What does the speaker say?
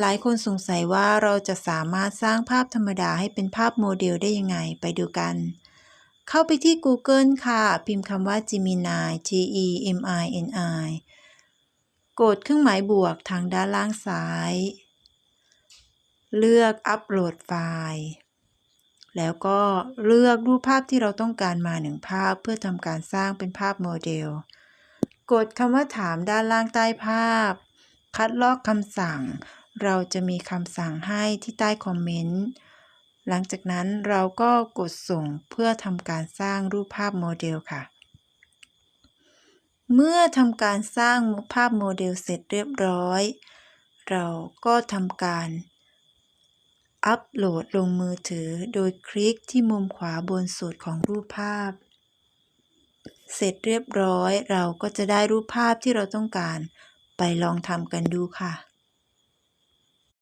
หลายคนสงสัยว่าเราจะสามารถสร้างภาพธรรมดาให้เป็นภาพโมเดลได้ยังไงไปดูกัน เข้าไปที่ Google ค่ะ พิมพ์คำว่า Gemini G E M I N I กดเครื่องหมายบวกทางด้านล่างซ้าย เลือกอัปโหลดไฟล์ แล้วก็เลือกรูปภาพที่เราต้องการมาหนึ่งภาพเพื่อทำการสร้างเป็นภาพโมเดล กดคำว่าถามด้านล่างใต้ภาพ คัดลอกคำสั่ง เราจะมีคำสั่งให้ที่ใต้คอมเมนต์ หลังจากนั้นเราก็กดส่งเพื่อทำการสร้างรูปภาพโมเดลค่ะ เมื่อทำการสร้างภาพโมเดลเสร็จเรียบร้อย เราก็ทำการอัปโหลดลงมือถือโดยคลิกที่มุมขวาบนสุดของรูปภาพ เสร็จเรียบร้อยเราก็จะได้รูปภาพที่เราต้องการ ไปลองทำกันดูค่ะ